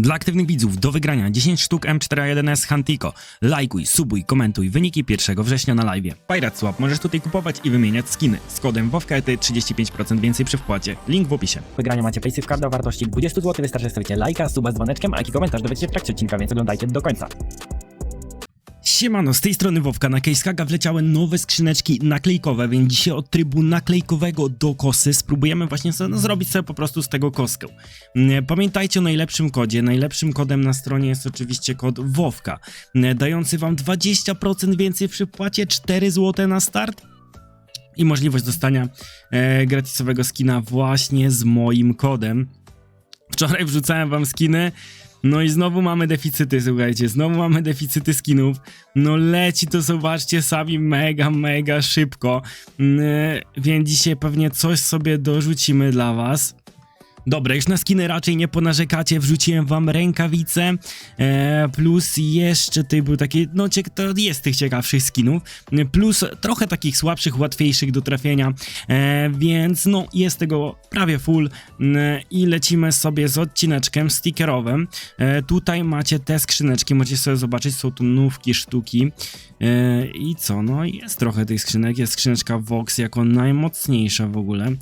Dla aktywnych widzów do wygrania 10 sztuk M41S Hantico. Lajkuj, subuj, komentuj wyniki 1 września na live. Pirate Swap możesz tutaj kupować i wymieniać skiny. Z kodem WOWKETY 35% więcej przy wpłacie. Link w opisie. W wygraniu macie Paysafe Card o wartości 20 zł. Wystarczy stawicie lajka, suba z dzwoneczkiem, a jaki komentarz dowiecie w trakcie odcinka, więc oglądajcie do końca. Siemano, z tej strony Wowka, na CaseHaga wleciały nowe skrzyneczki naklejkowe, więc dzisiaj od trybu naklejkowego do kosy spróbujemy właśnie sobie, no, zrobić sobie po prostu z tego koskę. Mm, Pamiętajcie o najlepszym kodzie, najlepszym kodem na stronie jest oczywiście kod WOWKA, mm, dający wam 20% więcej przy wpłacie 4 zł na start i możliwość dostania e, gratisowego skina właśnie z moim kodem. Wczoraj wrzucałem wam skiny, no i znowu mamy deficyty, słuchajcie, znowu mamy deficyty skinów. No leci to, zobaczcie sami, mega, mega szybko. Mm, więc dzisiaj pewnie coś sobie dorzucimy dla was. Dobra, już na skiny raczej nie ponarzekacie, wrzuciłem wam rękawice, e, plus jeszcze tutaj był taki, no ciek- to jest tych ciekawszych skinów, e, plus trochę takich słabszych, łatwiejszych do trafienia, e, więc no jest tego prawie full. M, i lecimy sobie z odcineczkiem stickerowym. E, tutaj macie te skrzyneczki, możecie sobie zobaczyć, są tu nówki, sztuki. E, i co, no jest trochę tych skrzynek, jest skrzyneczka Vox jako najmocniejsza w ogóle.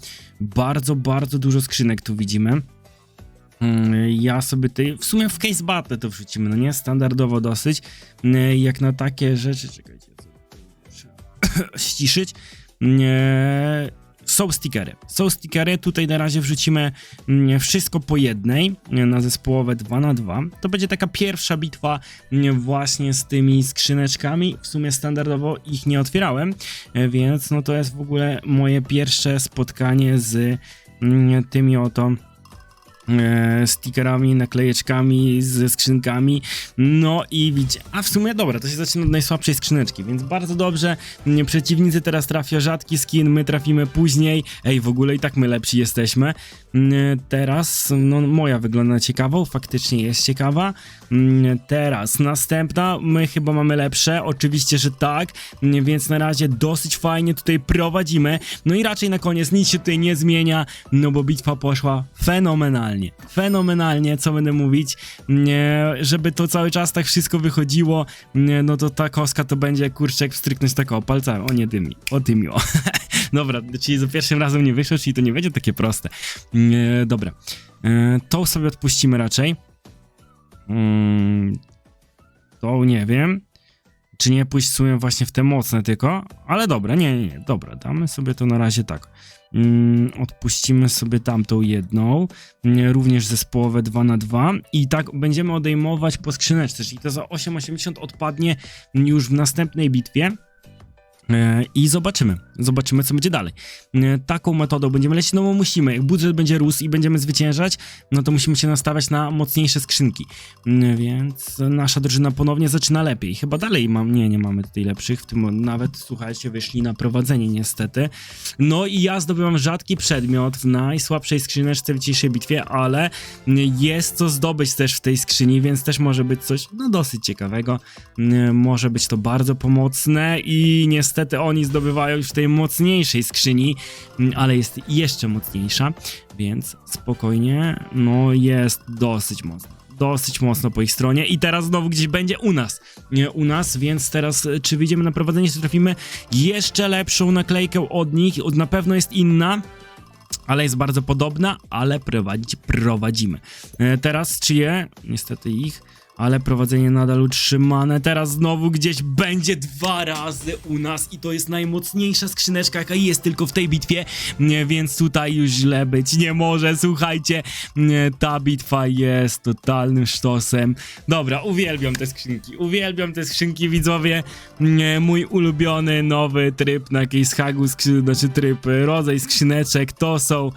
Bardzo, bardzo dużo skrzynek tu widzimy. Mm, Ja sobie tutaj, w sumie w case battle to wrzucimy, no nie? Standardowo dosyć. Mm, Jak na takie rzeczy, czekajcie, ściszyć. Nie, Są stickery. Są stickery, tutaj na razie wrzucimy mm, wszystko po jednej nie, na zespołowe 2 na 2 To będzie taka pierwsza bitwa nie, właśnie z tymi skrzyneczkami. W sumie standardowo ich nie otwierałem, e, więc no to jest w ogóle moje pierwsze spotkanie z mm, tymi oto stickerami, naklejeczkami, ze skrzynkami. No i widzicie, a w sumie dobra, to się zaczyna od najsłabszej skrzyneczki, więc bardzo dobrze. Nie, Przeciwnicy teraz trafia rzadki skin, my trafimy później. Ej, w ogóle i tak my lepsi jesteśmy. Mm, Teraz, no moja wygląda ciekawą, faktycznie jest ciekawa. Mm, Teraz następna, my chyba mamy lepsze, oczywiście, że tak, Mm, więc na razie dosyć fajnie tutaj prowadzimy. No i raczej na koniec nic się tutaj nie zmienia, no bo bitwa poszła fenomenalnie. Fenomenalnie, co będę mówić. Żeby to cały czas tak wszystko wychodziło, no to ta koska to będzie kurczek wstryknąć tak o. O nie dymi, o dymi, o. Dobra, czyli za pierwszym razem nie wyszło, czyli to nie będzie takie proste. Dobra, e, to sobie odpuścimy raczej. Mm, to nie wiem. Czy nie pójść w sumie właśnie w te mocne tylko? Ale dobra, nie, nie, nie, dobra, damy sobie to na razie tak. Mm, odpuścimy sobie tamtą jedną, mm, również zespołowe 2 na 2 i tak będziemy odejmować po skrzyneczce, czyli to za 8,80 odpadnie już w następnej bitwie. E, I zobaczymy, zobaczymy co będzie dalej. E, Taką metodą będziemy lecieć, no bo musimy, jak budżet będzie rósł i będziemy zwyciężać, no to musimy się nastawiać na mocniejsze skrzynki. E, Więc nasza drużyna ponownie zaczyna lepiej. Chyba dalej mam, nie, nie mamy tutaj lepszych, w tym nawet, słuchajcie, wyszli na prowadzenie niestety. No i ja zdobywam rzadki przedmiot w najsłabszej skrzyneczce w dzisiejszej bitwie, ale jest co zdobyć też w tej skrzyni, więc też może być coś, no dosyć ciekawego. Może być to bardzo pomocne i niestety oni zdobywają już w tej mocniejszej skrzyni, m, ale jest jeszcze mocniejsza, więc spokojnie, no jest dosyć mocno. Dosyć mocno po ich stronie i teraz znowu gdzieś będzie u nas. Nie u nas, więc teraz e, czy wyjdziemy na prowadzenie, czy trafimy jeszcze lepszą naklejkę od nich, na pewno jest inna, ale jest bardzo podobna, ale prowadzić prowadzimy. E, Teraz czyje? Niestety ich, ale prowadzenie nadal utrzymane. Teraz znowu gdzieś będzie dwa razy u nas i to jest najmocniejsza skrzyneczka, jaka jest tylko w tej bitwie, więc tutaj już źle być nie może. Słuchajcie, ta bitwa jest totalnym sztosem. Dobra, uwielbiam te skrzynki, uwielbiam te skrzynki, widzowie. Mój ulubiony nowy tryb na Casehagu, skrzy... znaczy tryb, rodzaj skrzyneczek, to są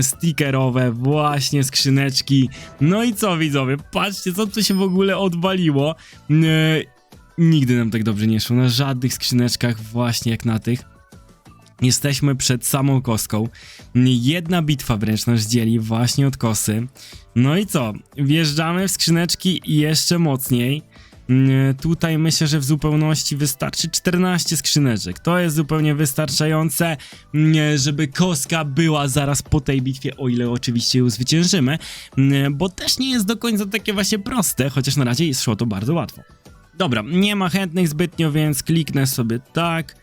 stickerowe właśnie skrzyneczki. No i co widzowie, patrzcie co tu się w ogóle odwaliło. Nie, Nigdy nam tak dobrze nie szło, na żadnych skrzyneczkach właśnie jak na tych. Jesteśmy przed samą kostką. Jedna bitwa wręcz nas dzieli właśnie od kosy. No i co? Wjeżdżamy w skrzyneczki jeszcze mocniej. Mm, Tutaj myślę, że w zupełności wystarczy 14 skrzyneczek. To jest zupełnie wystarczające, mm, żeby koska była zaraz po tej bitwie, o ile oczywiście ją zwyciężymy, mm, bo też nie jest do końca takie właśnie proste, chociaż na razie szło to bardzo łatwo. Dobra, nie ma chętnych zbytnio, więc kliknę sobie tak.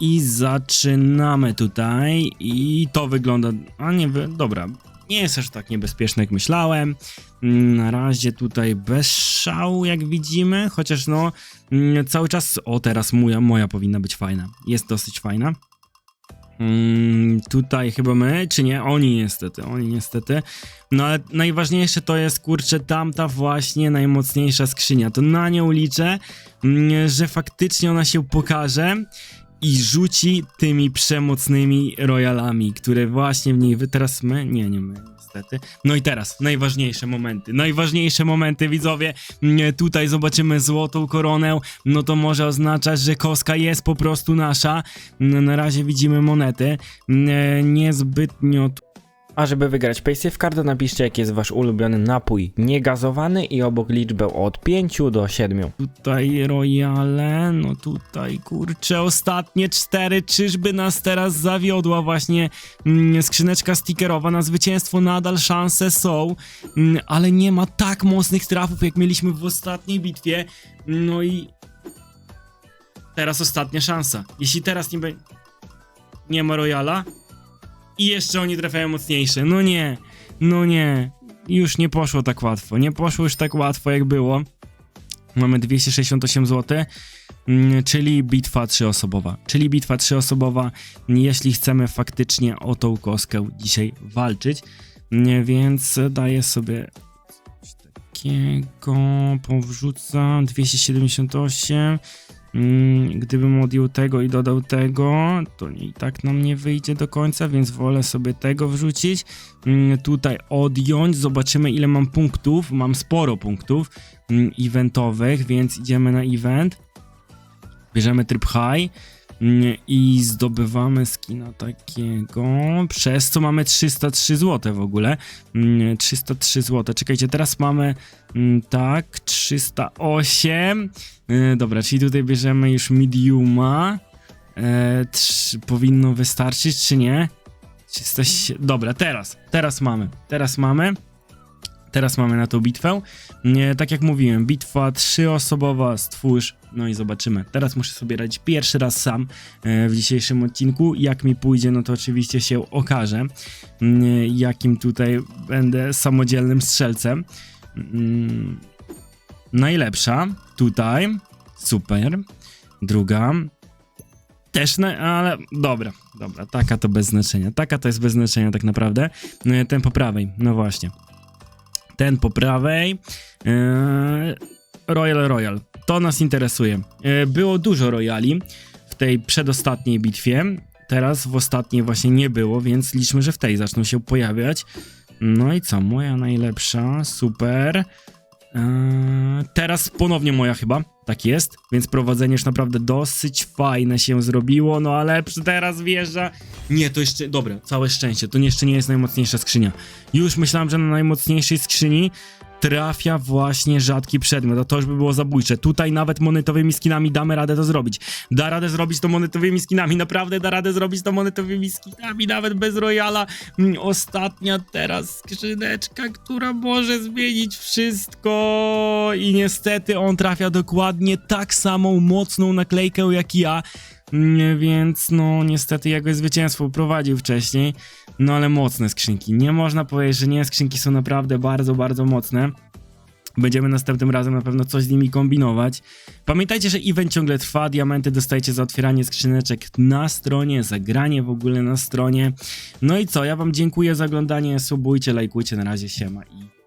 I zaczynamy tutaj. I to wygląda. A nie, dobra. Nie jest aż tak niebezpieczne, jak myślałem. Mm, Na razie tutaj bez szału, jak widzimy. Chociaż no, mm, cały czas. O, teraz moja, moja powinna być fajna. Jest dosyć fajna. Mm, tutaj chyba my, czy nie? Oni niestety, oni niestety. No ale najważniejsze to jest, kurczę, tamta właśnie najmocniejsza skrzynia. To na nią liczę, że faktycznie ona się pokaże i rzuci tymi przemocnymi royalami, które właśnie w niej wy teraz my, nie, nie my, niestety. No i teraz najważniejsze momenty, najważniejsze momenty widzowie, Mm, tutaj zobaczymy złotą koronę, no to może oznaczać, że koska jest po prostu nasza. Mm, Na razie widzimy monety, Mm, niezbytnio A żeby wygrać Paysafe Card, napiszcie jaki jest wasz ulubiony napój niegazowany i obok liczbę od 5 do 7. Tutaj Royale, no tutaj kurczę, ostatnie cztery, czyżby nas teraz zawiodła właśnie mm, skrzyneczka stickerowa? Na zwycięstwo, nadal szanse są, mm, ale nie ma tak mocnych trafów jak mieliśmy w ostatniej bitwie, no i teraz ostatnia szansa, jeśli teraz nie będzie, nie ma Royala i jeszcze oni trafiają mocniejsze, no nie, no nie, już nie poszło tak łatwo, nie poszło już tak łatwo jak było, Mamy 268 zł, mm, czyli bitwa trzyosobowa. Czyli bitwa trzyosobowa, jeśli chcemy faktycznie o tą kostkę dzisiaj walczyć. Mm, Więc daję sobie takiego, powrzucam 278. Mm, Gdybym odjął tego i dodał tego, to i tak nam nie wyjdzie do końca, więc wolę sobie tego wrzucić. Mm, Tutaj odjąć, zobaczymy ile mam punktów. Mam sporo punktów mm, eventowych, więc idziemy na event. Bierzemy tryb high i zdobywamy skina takiego, przez co mamy 303 zł w ogóle. Mm, 303 zł. Czekajcie, teraz mamy mm, tak 308. E, Dobra, czyli tutaj bierzemy już mediuma. E, powinno wystarczyć, czy nie? 307. Dobra, teraz. Teraz mamy. Teraz mamy. Teraz mamy na tą bitwę. Nie, tak jak mówiłem, bitwa trzyosobowa, stwórz, no i zobaczymy. Teraz muszę sobie radzić pierwszy raz sam e, w dzisiejszym odcinku. Jak mi pójdzie, no to oczywiście się okaże, mm, jakim tutaj będę samodzielnym strzelcem. Mm, Najlepsza tutaj, super. Druga, też, na, ale dobra, dobra, taka to bez znaczenia. Taka to jest bez znaczenia tak naprawdę. E, Ten po prawej, no właśnie. Ten po prawej. e, Royal Royal. To nas interesuje. E, Było dużo Royali w tej przedostatniej bitwie. Teraz w ostatniej właśnie nie było, więc liczmy, że w tej zaczną się pojawiać. No i co? Moja najlepsza, super. Eee, teraz ponownie moja chyba, tak jest, więc prowadzenie już naprawdę dosyć fajne się zrobiło, no ale teraz wjeżdża... Nie, to jeszcze, dobra, całe szczęście, to jeszcze nie jest najmocniejsza skrzynia. Już myślałem, że na najmocniejszej skrzyni trafia właśnie rzadki przedmiot, a to już by było zabójcze. Tutaj nawet monetowymi skinami damy radę to zrobić. Da radę zrobić to monetowymi skinami, naprawdę da radę zrobić to monetowymi skinami, nawet bez Royala. Mm, Ostatnia teraz skrzyneczka, która może zmienić wszystko i niestety on trafia dokładnie tak samą mocną naklejkę jak ja. Więc no niestety jego zwycięstwo prowadził wcześniej, no ale mocne skrzynki. Nie można powiedzieć, że nie, skrzynki są naprawdę bardzo, bardzo mocne. Będziemy następnym razem na pewno coś z nimi kombinować. Pamiętajcie, że event ciągle trwa, diamenty dostajecie za otwieranie skrzyneczek na stronie, za granie w ogóle na stronie. No i co, ja wam dziękuję za oglądanie, subujcie, lajkujcie, na razie siema i